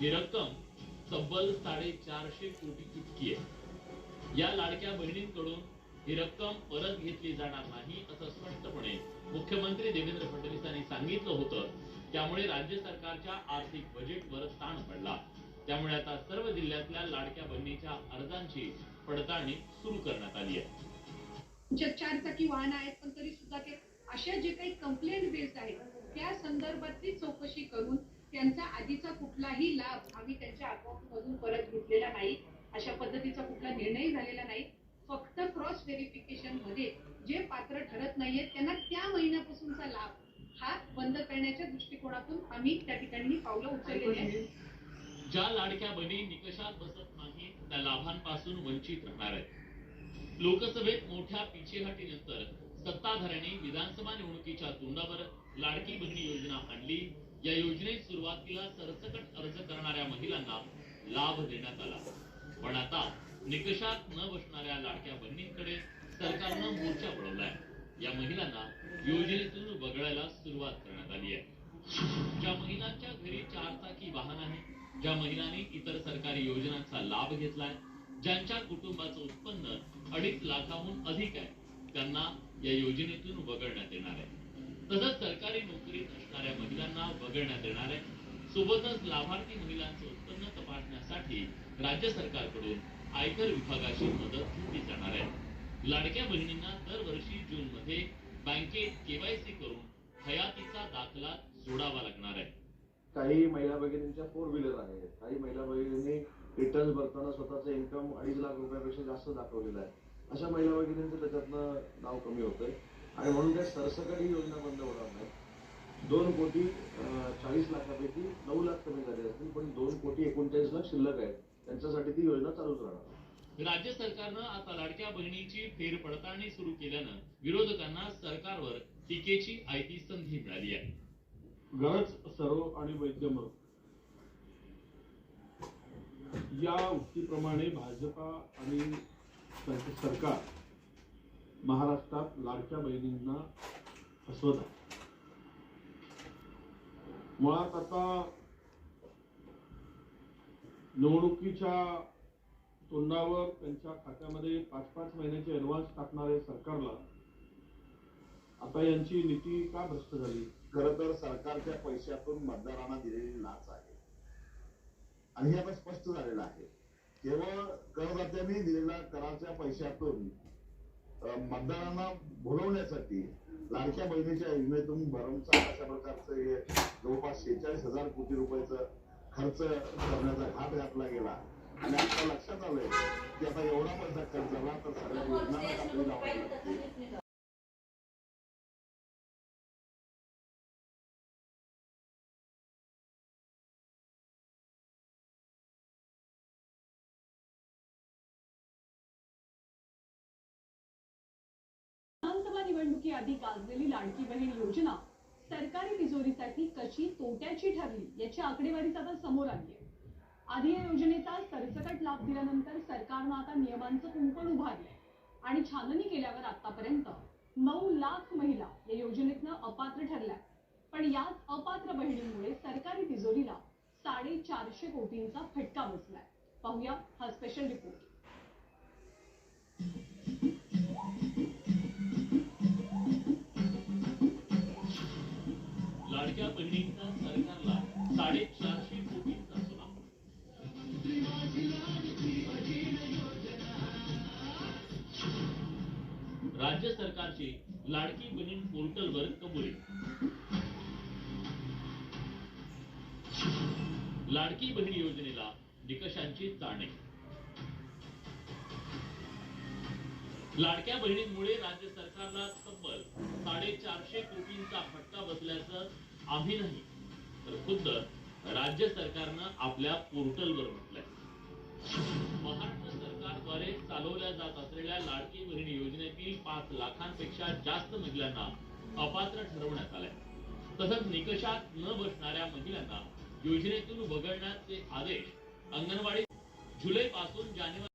ही रक्कम तब्बल साडेचारशे कोटी इतकी आहे. या लाडक्या बहिणींकडून ही रक्कम परत घेतली जाणार नाही असं स्पष्टपणे मुख्यमंत्री देवेंद्र फडणवीसांनी सांगितलं होतं. त्यामुळे राज्य सरकारच्या आर्थिक बजेटवर ताण पडला. त्यामुळे आता सर्व जिल्ह्यातल्या लाडक्या बहिणीच्या अर्जांची पडताळणी सुरू करण्यात आली आहे. चार चाकी वाहन आहेत पण तरी सुद्धा ते अशा जे काही कंप्लेंट बेस्ड आहेत त्या संदर्भातली चौकशी करून त्यांचा आधीचा कुठलाही लाभ आम्ही त्यांच्या अकाउंटमधून परत घेतलेला नाही. अशा पद्धतीचा कुठला निर्णय झालेला नाही. फक्त क्रॉस व्हेरिफिकेशनमध्ये जे पात्र ठरत नाहीयेत त्यांना त्या महिन्यापासूनचा लाभ हा बंद करण्याच्या दृष्टिकोनातून आम्ही त्या ठिकाणी पावलं उचललेली आहेत. ज्या लाडक्या बहिणी निकषात बसत नाही त्या लाभांपासून वंचित राहणार आहेत. लोकसभेत मोठ्या पिछेहाटीनंतर सत्ताधाऱ्यांनी विधानसभा निवडणुकीच्या तोंडावर लाडकी बहिणी योजना आणली. या योजनेत सुरुवातीला सरसकट अर्ज करणाऱ्या महिलांना लाभ देण्यात आला. पण आता निकषात न बसणाऱ्या लाडक्या बहिणींकडे सरकारनं मोर्चा वळवलाय या महिलांना योजनेतून वगळायला सुरुवात करण्यात आली आहे. ज्या महिलांच्या घरी चार चाकी वाहन आहे ज्या महिलांनी इतर सरकारी योजनांचा लाभ घेतलाय ज्यांच्या कुटुंबाचं उत्पन्न अडीच लाखाहून अधिक आहे त्यांना या योजनेतून वगळण्यात येणार आहे. तसंच सरकारी नोकरीत असणाऱ्या महिलांना वगळण्यात येणार आहे सोबतच लाभार्थी महिलांचं उत्पन्न तपासण्यासाठी राज्य सरकारकडून आयकर विभागाची मदत घेतली जाणार आहे. लाडक्या बहिणींना दरवर्षी जून मध्ये बँकेत केवायसी करून हयातीचा दाखला जोडावा लागणार आहे. काही महिला भगिनींच्या फोर व्हीलर आहेत. काही महिला भगिनींनी रिटर्न भरताना स्वतःचं इन्कम अडीच लाख रुपयापेक्षा जास्त दाखवलेलं आहे. अशा महिला भगिनींचं त्याच्यातनं नाव कमी होतंय. आणि म्हणून त्या सरसकट ही योजना बंद होणार नाही. दोन कोटी चाळीस लाखापैकी नऊ लाख कमी झाले असतील पण दोन कोटी एकोणचाळीस लाख शिल्लक आहेत. त्यांच्यासाठी ती योजना चालूच राहणार. राज्य सरकारनं आता लाडक्या बहिणीची फेरपडताळणी सुरू केल्यानं विरोधकांना सरकारवर टीकेची आयती संधी मिळाली आहे. गरज सर्व आणि वैद्यमर या उक्तीप्रमाणे भाजपा आणि त्यांचे सरकार महाराष्ट्रात लाडक्या बहिणींना फसवत आहे. मुळात आता निवडणुकीच्या तोंडावर त्यांच्या खात्यामध्ये पाच पाच महिन्याचे ऍडव्हान्स टाकणारे सरकारला आता यांची नीती का भ्रष्ट झाली? खर तर सरकारच्या पैशातून मतदारांना दिलेली लाच आहे. आणि हे आता स्पष्ट झालेलं आहे. केवळ करदात्यांनी दिलेल्या कराच्या पैशातून मतदारांना बोलवण्यासाठी लाडक्या बहिणीच्या योजनेतून भरमसाठ अशा प्रकारचं हे जवळपास शेहेचाळीस हजार कोटी रुपयाचं खर्च करण्याचा घाट घातला गेला. आणि आता लक्षात आलंय की आता एवढा पैसा खर्च झाला तर सगळ्या योजनांना निवडणुकीआधी गाजलेली लाडकी बहीण योजना सरकारी तिजोरीसाठी कशी तोट्याची ठरली याची आकडेवारीच आता समोर आली आहे आधी या योजनेचा सरसकट लाभ दिल्यानंतर सरकारनं आता नियमांचं कुंपण उभारलंय आणि छाननी केल्यावर आतापर्यंत नऊ लाख महिला या योजनेतनं अपात्र ठरल्या पण याच अपात्र बहिणींमुळे सरकारी तिजोरीला साडेचारशे कोटींचा फटका बसलाय. पाहूया हा स्पेशल रिपोर्ट राज्य सरकारची लाडकी बहीण पोर्टलवर कबुली. लाडकी बहीण योजनेला निकषांची चाणे लाडक्या बहिणींमुळे राज्य सरकारला तब्बल साडेचारशे कोटींचा फटका बसल्याचं आम्ही नाही तर खुद्द राज्य सरकारनं आपल्या पोर्टलवर म्हटलंय. महाराष्ट्र सरकारद्वारे चालवल्या जात असलेल्या लाडकी बहीण योजनेतील पाच लाखांपेक्षा जास्त महिलांना अपात्र ठरवण्यात आलंय. तसंच निकषात न बसणाऱ्या महिलांना योजनेतून वगळण्याचे आदेश अंगणवाडी जुलै पासून जानेवारी